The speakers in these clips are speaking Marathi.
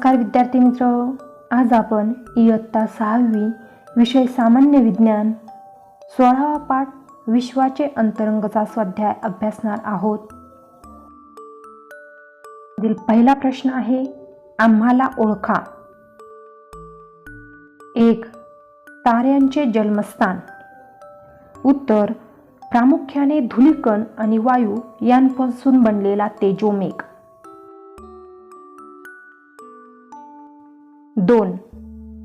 नमस्कार विद्यार्थी मित्र आज आपण इयत्ता सहावी विषय सामान्य विज्ञान सोळावा पाठ विश्वाचे अंतरंगचा स्वाध्याय अभ्यासणार आहोत. पहिला प्रश्न आहे आम्हाला ओळखा. एक ताऱ्यांचे जन्मस्थान. उत्तर प्रामुख्याने धुलिकण आणि वायू यांपासून बनलेला तेजोमेघ. दोन.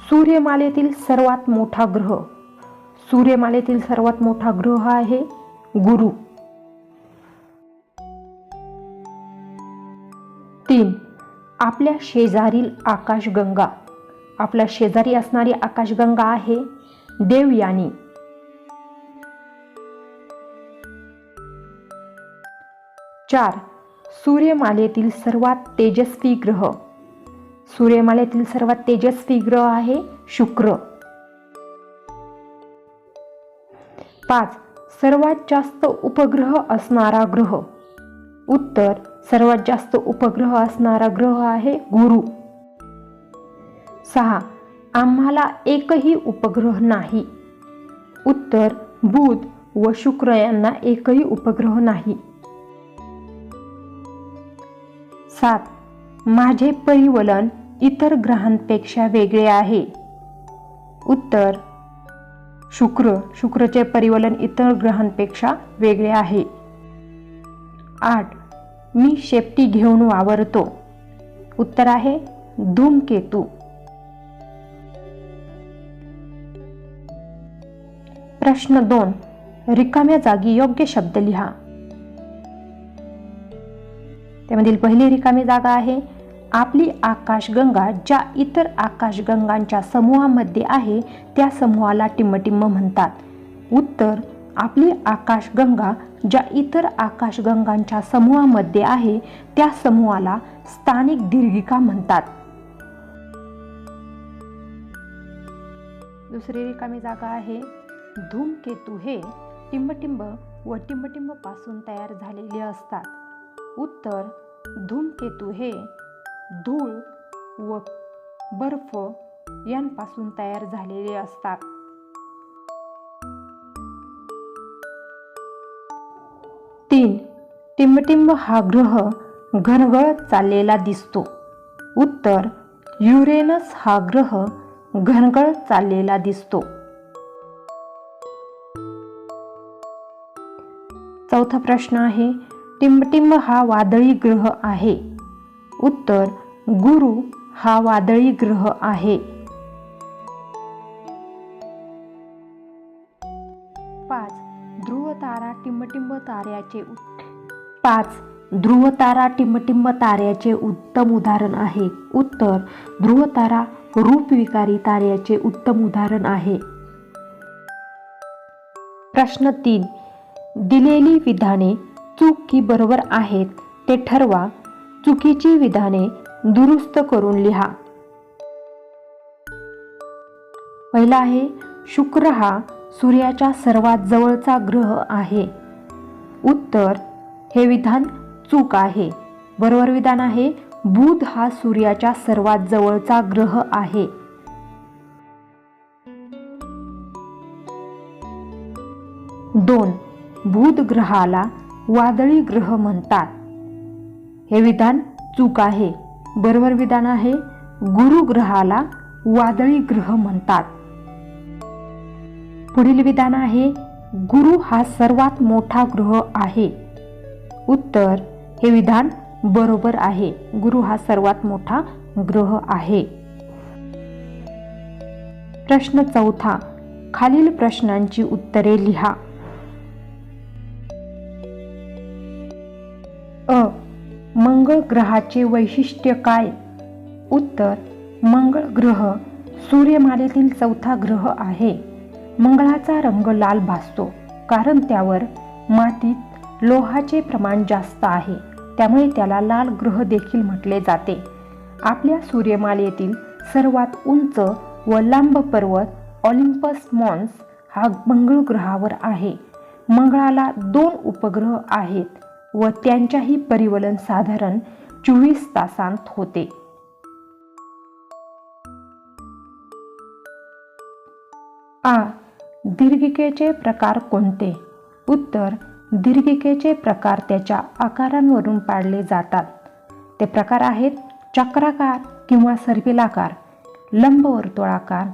सूर्यमालेतील सर्वात मोठा ग्रह. सूर्यमालेतील सर्वात मोठा ग्रह आहे गुरु. तीन. आपल्या शेजारील आकाशगंगा. आपल्या शेजारी असणारी आकाशगंगा आहे देवयानी. चार. सूर्यमालेतील सर्वात तेजस्वी ग्रह. सूर्यमालेतील सर्वात तेजस्वी ग्रह आहे शुक्र. पाच. सर्वात जास्त उपग्रह असणारा ग्रह. उत्तर. सर्वात जास्त उपग्रह असणारा ग्रह आहे गुरु. सहा. आम्हाला एकही उपग्रह नाही. उत्तर. बुध व शुक्र यांना एकही उपग्रह नाही. सात. माझे परिवलन इतर ग्रहांपेक्षा वेगळे आहे. उत्तर शुक्र. शुक्रचे परिवलन इतर ग्रहांपेक्षा वेगळे आहे. आठ. मी शेपटी घेऊन वावरतो. उत्तर आहे धूमकेतू. प्रश्न दोन. रिकाम्या जागी योग्य शब्द लिहा. त्यामधील पहिली रिकामी जागा आहे आपली आकाशगंगा ज्या इतर आकाशगंगांच्या समूहामध्ये आहे त्या समूहाला टिंबटिंब म्हणतात. उत्तर आपली आकाशगंगा ज्या इतर आकाशगंगांच्या समूहामध्ये आहे त्या समूहाला स्थानिक दीर्घिका म्हणतात. दुसरी रिकामी जागा आहे. धूमकेतू हे टिंबटिंब व टिंबटिंबपासून तयार झालेले असतात. उत्तर धूमकेतू हे धूळ व बर्फ यांपासून तयार झालेले असतात. तीन टिंबटिंब हा ग्रह घनगळत चाललेला दिसतो. उत्तर युरेनस हा ग्रह घनगळत चाललेला दिसतो. चौथा प्रश्न आहे टिंबटिंब हा वादळी ग्रह आहे. उत्तर गुरु हा वादळी ग्रह आहे. पाच ध्रुव तारा टिंबटिंब ताऱ्याचे पाच ध्रुव तारा टिंबटिंब ताऱ्याचे उत्तम उदाहरण आहे. उत्तर ध्रुव तारा रूपविकारी ताऱ्याचे उत्तम उदाहरण आहे. प्रश्न तीन दिलेली विधाने चूक की बरोबर आहेत ते ठरवा. चुकीची विधाने दुरुस्त करून लिहा. पहिला आहे शुक्र हा सूर्याच्या सर्वात जवळचा ग्रह आहे. उत्तर हे विधान चूक आहे. बरोबर विधान आहे बुध हा सूर्याच्या सर्वात जवळचा ग्रह आहे. दोन बुध ग्रहाला वादळी ग्रह म्हणतात. हे विधान चूक आहे. बरोबर विधान आहे. गुरुग्रहाला वादळी ग्रह म्हणतात. पुढील विधान आहे गुरु हा सर्वात मोठा ग्रह आहे. उत्तर हे विधान बरोबर आहे. गुरु हा सर्वात मोठा ग्रह आहे. प्रश्न चौथा खालील प्रश्नांची उत्तरे लिहा. अ मंगळ ग्रहाचे वैशिष्ट्य काय? उत्तर मंगळ ग्रह सूर्यमालेतील चौथा ग्रह आहे. मंगळाचा रंग लाल भासतो कारण त्यावर मातीत लोहाचे प्रमाण जास्त आहे. त्यामुळे त्याला लाल ग्रह देखील म्हटले जाते. आपल्या सूर्यमालेतील सर्वात उंच व लांब पर्वत ऑलिम्पस मॉन्स हा मंगळ ग्रहावर आहे. मंगळाला दोन उपग्रह आहेत. व त्यांच्याही परिवलन साधारण चोवीस तासांत होते. आ. दीर्घिकेचे प्रकार कोणते? उत्तर. दीर्घिकेचे प्रकार त्याच्या आकारांवरून पाडले जातात. ते प्रकार आहेत चक्राकार किंवा सर्पिलाकार लंबवर्तुळाकार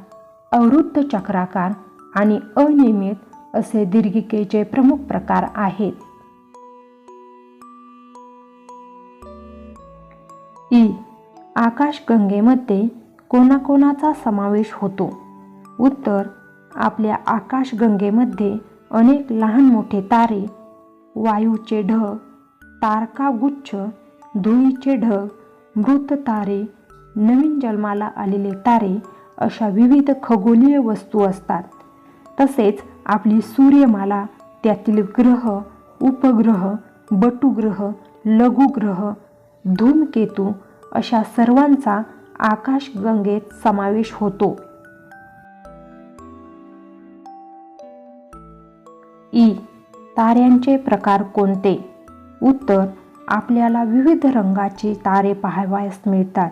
अवृद्ध चक्राकार आणि अनियमित असे दीर्घिकेचे प्रमुख प्रकार आहेत. ई. आकाशगंगेमध्ये कोणाकोणाचा समावेश होतो? उत्तर आपल्या आकाशगंगेमध्ये अनेक लहान मोठे तारे वायूचे ढग तारकागुच्छ धुळीचे ढग मृत तारे नवीन जन्माला आलेले तारे अशा विविध खगोलीय वस्तू असतात. तसेच आपली सूर्यमाला त्यातील ग्रह उपग्रह बटुग्रह लघुग्रह धूमकेतू अशा सर्वांचा आकाशगंगेत समावेश होतो. ई. ताऱ्यांचे प्रकार कोणते? उत्तर आपल्याला विविध रंगाचे तारे पाहावयास मिळतात.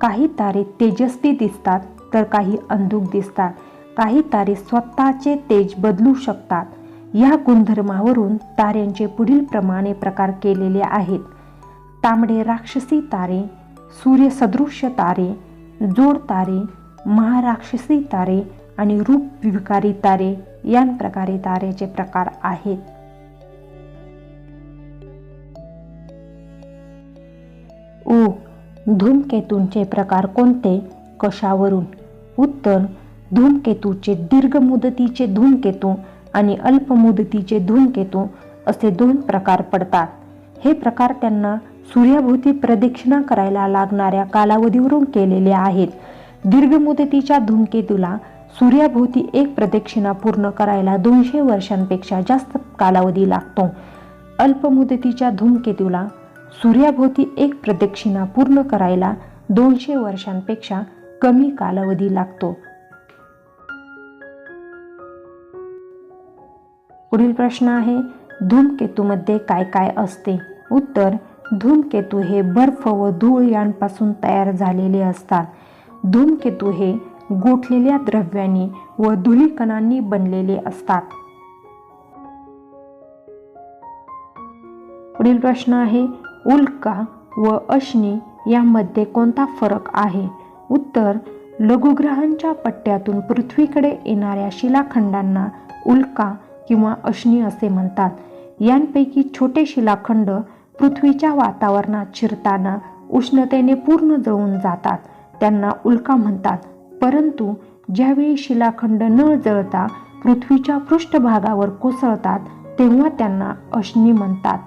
काही तारे तेजस्वी दिसतात तर काही अंधुक दिसतात. काही तारे स्वतःचे तेज बदलू शकतात. या गुणधर्मावरून ताऱ्यांचे पुढील प्रमाणे प्रकार केलेले आहेत. तांबडे राक्षसी तारे सूर्यसदृश्य तारे जोड तारे महाराक्षसी तारे आणि रूप विकारी तारे या प्रकारे तारेचे प्रकार आहेत. ओ धूमकेतूंचे प्रकार कोणते? कशावरून? उत्तर धूमकेतूचे दीर्घ मुदतीचे धूमकेतू आणि अल्प मुदतीचे धूमकेतू असे दोन प्रकार पडतात. हे प्रकार त्यांना सूर्याभोवती प्रदक्षिणा करायला लागणाऱ्या कालावधीवरून केलेले आहेत. दीर्घ मुदतीच्या धूमकेतूला सूर्याभोवती एक प्रदक्षिणा पूर्ण करायला दोनशे वर्षांपेक्षा जास्त कालावधी लागतो. अल्प मुदतीच्या धूमकेतूला सूर्याभोवती एक प्रदक्षिणा पूर्ण करायला दोनशे वर्षांपेक्षा कमी कालावधी लागतो. पुढील प्रश्न आहे धूमकेतूमध्ये काय काय असते? उत्तर धूमकेतू हे बर्फ व धूळ यांपासून तयार झालेले असतात. धूमकेतू हे गोठलेल्या द्रव्यांनी व धुलीकणांनी बनलेले असतात. पुढील प्रश्न आहे उल्का व अश्नी यामध्ये कोणता फरक आहे? उत्तर लघुग्रहांच्या पट्ट्यातून पृथ्वीकडे येणाऱ्या शिलाखंडांना उल्का किंवा अश्नी असे म्हणतात. यांपैकी छोटे शिलाखंड पृथ्वीच्या वातावरणात शिरताना उष्णतेने पूर्ण जळून जातात. त्यांना उल्का म्हणतात. परंतु ज्यावेळी शिलाखंड न जळता पृथ्वीच्या पृष्ठभागावर कोसळतात तेव्हा त्यांना अश्नी म्हणतात.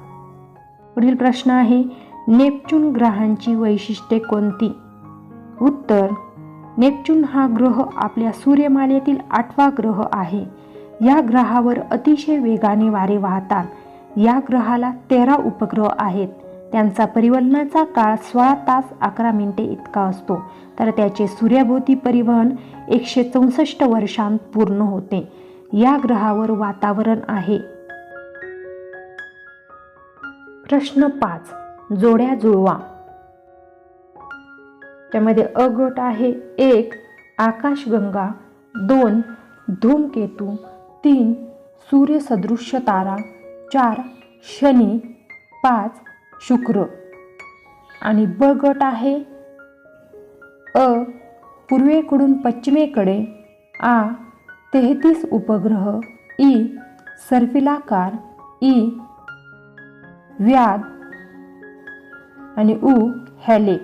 पुढील प्रश्न आहे नेपच्यून ग्रहांची वैशिष्ट्ये कोणती? उत्तर नेपच्यून हा ग्रह आपल्या सूर्यमालेतील आठवा ग्रह आहे. या ग्रहावर अतिशय वेगाने वारे वाहतात. या ग्रहाला तेरा उपग्रह आहेत. त्यांचा परिवहनाचा काळ सोळा तास अकरा मिनिटे इतका असतो. तर त्याचे सूर्याभोवती परिवहन एकशे चौसष्ट वर्षांत पूर्ण होते. या ग्रहावर वातावरण आहे. प्रश्न पाच. जोड्या जुळवा. त्यामध्ये अ गट आहे एक आकाशगंगा दोन धूमकेतू तीन सूर्यसदृश्य तारा चार शनी पाच शुक्र. आणि ब गट आहे अ पूर्वेकडून पश्चिमेकडे आ तेहतीस उपग्रह ई सर्फिलाकार ई व्याध आणि उ हॅले.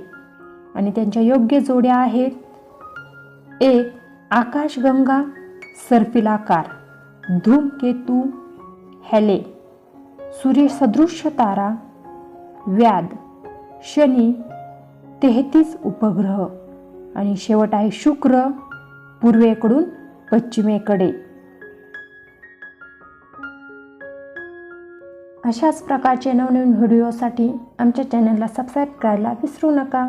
आणि त्यांच्या योग्य जोड्या आहेत एक आकाशगंगा सर्फिलाकार धूमकेतू हॅले. सूर्यसदृश तारा व्याध शनी तेहतीस उपग्रह आणि शेवट आहे शुक्र पूर्वेकडून पश्चिमेकडे. अशाच प्रकारचे नवनवीन व्हिडिओसाठी आमच्या चॅनलला सबस्क्राईब करायला विसरू नका.